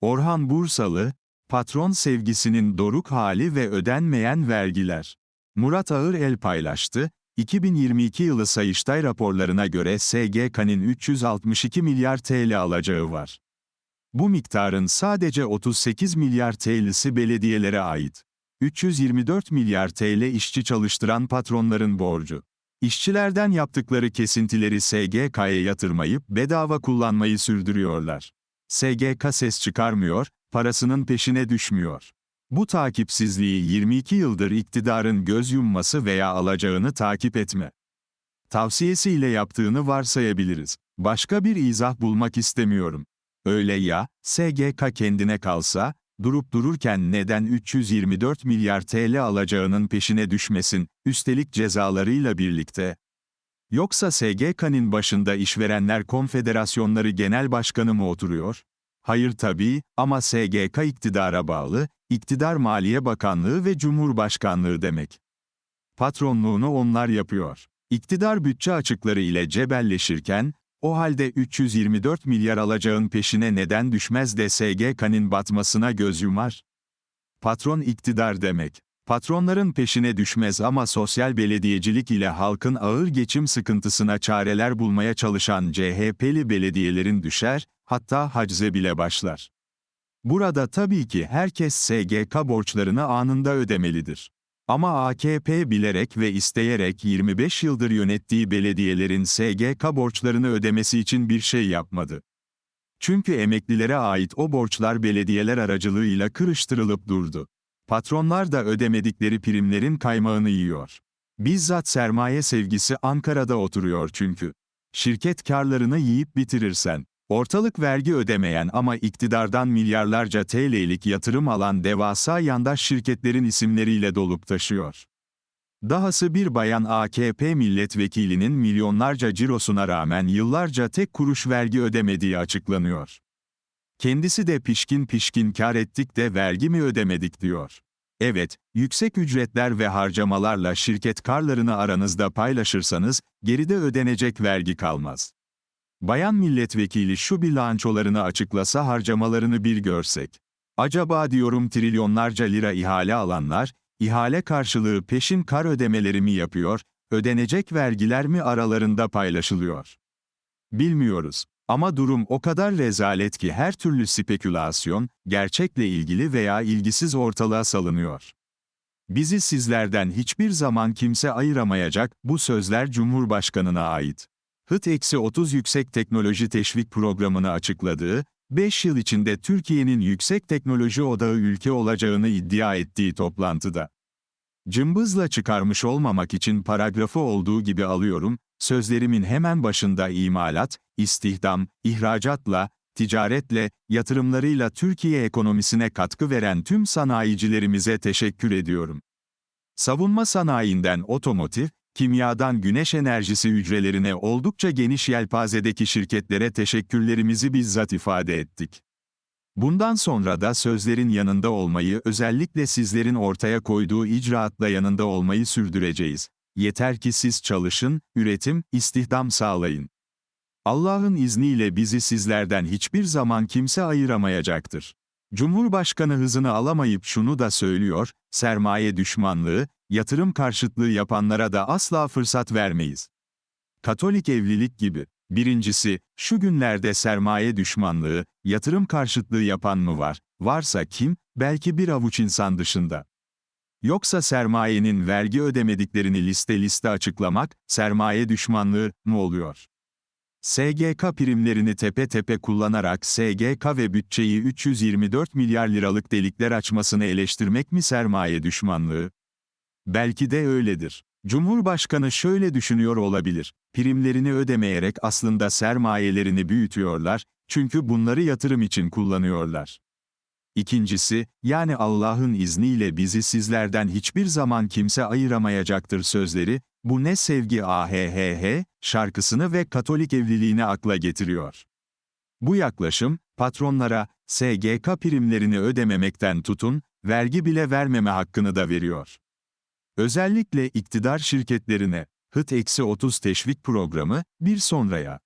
Orhan Bursalı, patron sevgisinin doruk hali ve ödenmeyen vergiler. Murat Ağır el paylaştı, 2022 yılı Sayıştay raporlarına göre SGK'nin 362 milyar TL alacağı var. Bu miktarın sadece 38 milyar TL'si belediyelere ait. 324 milyar TL işçi çalıştıran patronların borcu. İşçilerden yaptıkları kesintileri SGK'ya yatırmayıp bedava kullanmayı sürdürüyorlar. SGK ses çıkarmıyor, parasının peşine düşmüyor. Bu takipsizliği 22 yıldır iktidarın göz yumması veya alacağını takip etme. Tavsiyesiyle yaptığını varsayabiliriz. Başka bir izah bulmak istemiyorum. Öyle ya, SGK kendine kalsa, durup dururken neden 324 milyar TL alacağının peşine düşmesin, üstelik cezalarıyla birlikte? Yoksa SGK'nin başında işverenler konfederasyonları genel başkanı mı oturuyor? Hayır tabii, ama SGK iktidara bağlı, iktidar Maliye Bakanlığı ve Cumhurbaşkanlığı demek. Patronluğunu onlar yapıyor. İktidar bütçe açıkları ile cebelleşirken, o halde 324 milyar alacağın peşine neden düşmez de SGK'nin batmasına göz yumar? Patron iktidar demek. Patronların peşine düşmez ama sosyal belediyecilik ile halkın ağır geçim sıkıntısına çareler bulmaya çalışan CHP'li belediyelerin düşer, hatta hacize bile başlar. Burada tabii ki herkes SGK borçlarını anında ödemelidir. Ama AKP bilerek ve isteyerek 25 yıldır yönettiği belediyelerin SGK borçlarını ödemesi için bir şey yapmadı. Çünkü emeklilere ait o borçlar belediyeler aracılığıyla kırıştırılıp durdu. Patronlar da ödemedikleri primlerin kaymağını yiyor. Bizzat sermaye sevgisi Ankara'da oturuyor çünkü. Şirket karlarını yiyip bitirirsen, ortalık vergi ödemeyen ama iktidardan milyarlarca TL'lik yatırım alan devasa yandaş şirketlerin isimleriyle dolup taşıyor. Dahası bir bayan AKP milletvekilinin milyonlarca cirosuna rağmen yıllarca tek kuruş vergi ödemediği açıklanıyor. Kendisi de pişkin pişkin kar ettik de vergi mi ödemedik diyor. Evet, yüksek ücretler ve harcamalarla şirket karlarını aranızda paylaşırsanız, geride ödenecek vergi kalmaz. Bayan milletvekili şu bilançolarını açıklasa harcamalarını bir görsek. Acaba diyorum trilyonlarca lira ihale alanlar, ihale karşılığı peşin kar ödemeleri mi yapıyor, ödenecek vergiler mi aralarında paylaşılıyor? Bilmiyoruz. Ama durum o kadar rezalet ki her türlü spekülasyon, gerçekle ilgili veya ilgisiz ortalığa salınıyor. Bizi sizlerden hiçbir zaman kimse ayıramayacak, bu sözler Cumhurbaşkanına ait. HıT-30 Yüksek Teknoloji Teşvik Programı'nı açıkladığı, 5 yıl içinde Türkiye'nin yüksek teknoloji odağı ülke olacağını iddia ettiği toplantıda. Cımbızla çıkarmış olmamak için paragrafı olduğu gibi alıyorum, sözlerimin hemen başında imalat, istihdam, ihracatla, ticaretle, yatırımlarıyla Türkiye ekonomisine katkı veren tüm sanayicilerimize teşekkür ediyorum. Savunma sanayinden otomotiv, kimyadan güneş enerjisi hücrelerine oldukça geniş yelpazedeki şirketlere teşekkürlerimizi bizzat ifade ettik. Bundan sonra da sözlerin yanında olmayı, özellikle sizlerin ortaya koyduğu icraatla yanında olmayı sürdüreceğiz. Yeter ki siz çalışın, üretim, istihdam sağlayın. Allah'ın izniyle bizi sizlerden hiçbir zaman kimse ayıramayacaktır. Cumhurbaşkanı hızını alamayıp şunu da söylüyor, sermaye düşmanlığı, yatırım karşıtlığı yapanlara da asla fırsat vermeyiz. Katolik evlilik gibi. Birincisi, şu günlerde sermaye düşmanlığı, yatırım karşıtlığı yapan mı var? Varsa kim? Belki bir avuç insan dışında. Yoksa sermayenin vergi ödemediklerini liste liste açıklamak, sermaye düşmanlığı mı oluyor? SGK primlerini tepe tepe kullanarak SGK ve bütçeyi 324 milyar liralık delikler açmasını eleştirmek mi sermaye düşmanlığı? Belki de öyledir. Cumhurbaşkanı şöyle düşünüyor olabilir. Primlerini ödemeyerek aslında sermayelerini büyütüyorlar, çünkü bunları yatırım için kullanıyorlar. İkincisi, yani Allah'ın izniyle bizi sizlerden hiçbir zaman kimse ayıramayacaktır sözleri, bu ne sevgi ahhh şarkısını ve Katolik evliliğini akla getiriyor. Bu yaklaşım, patronlara, SGK primlerini ödememekten tutun, vergi bile vermeme hakkını da veriyor. Özellikle iktidar şirketlerine, HıT-30 teşvik programı, bir sonraya,